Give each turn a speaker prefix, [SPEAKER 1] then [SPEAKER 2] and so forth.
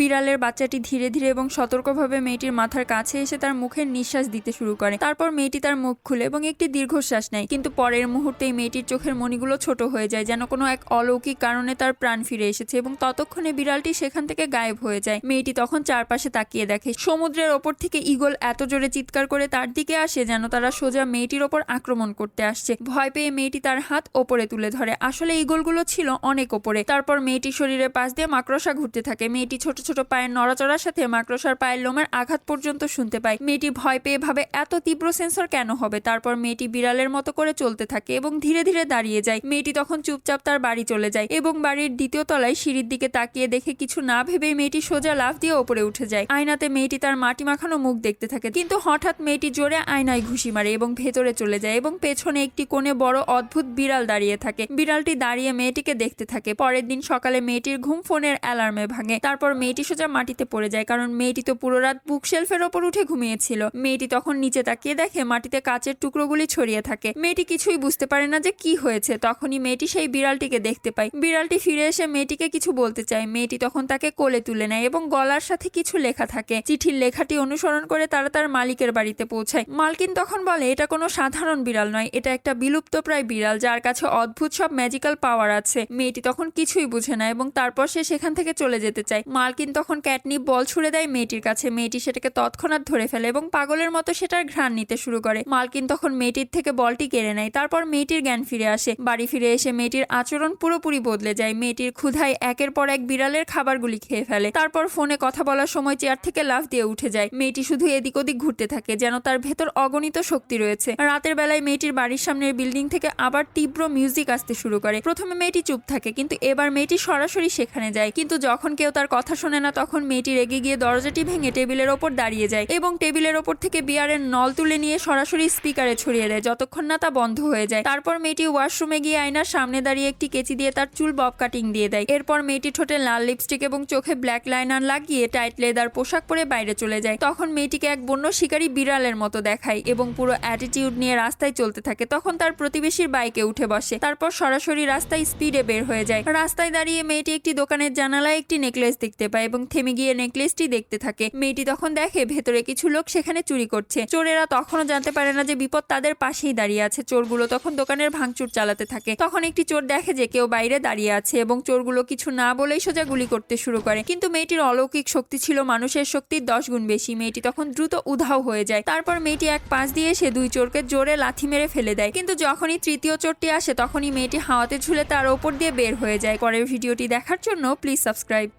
[SPEAKER 1] বিড়ালের বাচ্চাটি ধীরে ধীরে এবং সতর্কভাবে মেয়েটির মাথার কাছে এসে তার মুখের নিঃশ্বাস দিতে শুরু করে। তারপর মেয়েটি তার মুখ খুলে এবং একটি দীর্ঘশ্বাস নেয়। কিন্তু পরের মুহূর্তেই মেয়েটির চোখের মণিগুলো ছোট হয়ে যায়, যেন কোনো এক অলৌকিক কারণে তার প্রাণ ফিরে এসেছে এবং ততক্ষণে বিড়ালটি সেখান থেকে গায়েব হয়ে যায়। মেয়েটি তখন চারপাশে তাকিয়ে দেখে, সমুদ্রের ওপর থেকে ঈগল এত জোরে চিৎকার করে তার দিকে আসে যেন তারা সোজা মেয়েটির ওপর আক্রমণ করতে আসছে। ভয় পেয়ে মেয়েটি তার হাত ওপরে তুলে ধরে। আসলে ঈগলগুলো ছিল অনেক ওপরে। তারপর মেয়েটির শরীরের পাশ দিয়ে মাকড়সা ঘুরতে থাকে। মেয়েটি ছোট ছোট পায়ের নড়াচড়ার সাথে মাকড়সার পায়ের লোমের আঘাত পর্যন্ত শুনতে পায় মেয়েটি ভয় পেয়ে ভাবে, এত তীব্র সেন্সর কেন হবে? তারপর মেয়েটি বিড়ালের মতো করে চলতে থাকে এবং ধীরে ধীরে দাঁড়িয়ে যায়। মেয়েটি তখন চুপচাপ তার বাড়ি চলে যায় এবং বাড়ির দ্বিতীয় তলায় সিঁড়ির দিকে তাকিয়ে দেখে কিছু না ভেবেই মেয়েটি সোজা লাফ দিয়ে ওপরে উঠে যায়। আয়নাতে মেয়েটি তার মাটি মাখানো মুখ দেখতে থাকে, কিন্তু হঠাৎ মেয়েটি জোরে আয়নায় ঘুষি মারে এবং ভেতরে চলে যায় এবং পেছনে একটি কোণে বড় অদ্ভুত বিড়াল দাঁড়িয়ে থাকে। বিড়ালটি দাঁড়িয়ে মেয়েটিকে দেখতে থাকে। পরের দিন সকালে মেয়েটির ঘুম ফোনের অ্যালার্মে ভাঙে। তারপর মেয়েটি সোজা মাটিতে পড়ে যায়, কারণ মেয়েটি তো পুরো রাত বুক শেলফের ওপর উঠে ঘুমিয়েছিল। মেয়েটি তখন নিচে তাকিয়ে দেখে মাটিতে কাচের টুকরোগুলি ছড়িয়ে থাকে। মেয়েটি কিছুই বুঝতে পারে না যে কি হয়েছে। তখনই মেয়েটি সেই বিড়ালটিকে দেখতে পায়। বিড়ালটি ফিরে এসে মেয়েটিকে কিছু বলতে চায়। মেয়েটি তখন তাকে কোলে তুলে নেয় এবং গলার সাথে কিছু লেখা থাকে। চিঠির লেখাটি অনুসরণ করে তারা তার মালিকের বাড়িতে পৌঁছায়। মালকিন তখন বলে, এটা কোনো সাধারণ বিড়াল নয়, এটা একটা বিলুপ্তপ্রায় বিড়াল যার কাছে অদ্ভুত সব ম্যাজিক্যাল পাওয়ার আছে। মেয়েটি তখন কিছুই বুঝে না এবং তারপর সে সেখান থেকে চলে যেতে চায়। মালকিন তখন ক্যাটনিপ বল ছুড়ে দেয় মেয়েটির কাছে। মেয়েটি সেটাকে তৎক্ষণাৎ ধরে ফেলে এবং পাগলের মতো সেটার ঘ্রাণ নিতে শুরু করে। মালকিন তখন মেয়েটির থেকে বলটি কেড়ে নেয়, তারপর মেয়েটির জ্ঞান ফিরে আসে। বাড়ি ফিরে এসে মেয়েটির আচরণ পুরোপুরি বদলে যায়। মেয়েটির ক্ষুধায় একের পর এক বিড়ালের খাবারগুলি খেয়ে ফেলে। তারপর ফোনে কথা বলার সময় চেয়ার থেকে লাফ দিয়ে উঠে যায়। মেয়েটি শুধু এদিক ওদিক ঘুরতে থাকে, যেন তার ভেতর অগণিত শক্তি রয়েছে। রাতের বেলায় মেয়েটির বাড়ির সামনের বিল্ডিং থেকে আবার তীব্র মিউজিক আসতে শুরু করে। প্রথমে মেয়েটি চুপ থাকে, কিন্তু এবার মেয়েটি সরাসরি সেখানে যায়। কিন্তু যখন কেউ তার কথা শোনে না, তখন মেয়েটি রেগে গিয়ে দরজাটি ভেঙে টেবিলের ওপর দাঁড়িয়ে যায় এবং টেবিলের ওপর থেকে বিয়ারের নল তুলে নিয়ে সরাসরি স্পিকারে ছড়িয়ে দেয়। যতক্ষণ না তা বন্ধ হয়ে যায়। তারপর মেয়েটি ওয়াশরুমে গিয়ে আয়নার সামনে দাঁড়িয়ে একটি কেচি দিয়ে তার চুল বব কাটিং দিয়ে দেয়। এরপর মেয়েটি ঠোঁটে লাল লিপস্টিক এবং চোখে ব্ল্যাক লাইনার লাগিয়ে টাইট লেদার পোশাক পরে বাইরে চলে যায়। তখন মেয়েটিকে এক বন্য শিকারী বিড়ালের মতো দেখায় এবং পুরো অ্যাটিটিউড নিয়ে রাস্তায় চলতে থাকে। তখন তার প্রতিবেশীর বাইকে উঠে বসে। তারপর সরাসরি রাস্তায় স্পিডে বের হয়ে যায়। রাস্তায় দাঁড়িয়ে মেয়েটি একটি দোকানের জানালায় একটি নেকলেস দেখতে পায় এবং থেমে গিয়ে নেকলেসটি দেখতে থাকে। মেয়েটি তখন দেখে, ভেতরে কিছু লোক সেখানে চুরি করছে। চোরেরা তখনও জানতে পারে না যে বিপদ তাদের পাশেই দাঁড়িয়ে আছে। চোরগুলো তখন দোকানের ভাঙচুর চালাতে থাকে। তখন একটি চোর দেখে যে কেউ বাইরে দাঁড়িয়ে আছে এবং চোরগুলো কিছু না বলেই সোজা গুলি করতে শুরু করে। কিন্তু মেয়েটির অলৌকিক শক্তি ছিল মানুষের শক্তির দশ গুণ বেশি। মেয়েটি তখন দ্রুত উধাও হয়ে যায়। তারপর মেয়েটি এক পাশ দিয়ে সে দুই চোরকে জোরে লাথি মেরে ফেলে দেয়। কিন্তু যখনই তৃতীয় চোরটি আসে, তখনই মেয়েটি হাওয়াতে ঝুলে তার ওপর দিয়ে বের হয়ে যায়। পরের ভিডিওটি দেখার জন্য প্লিজ সাবস্ক্রাইব।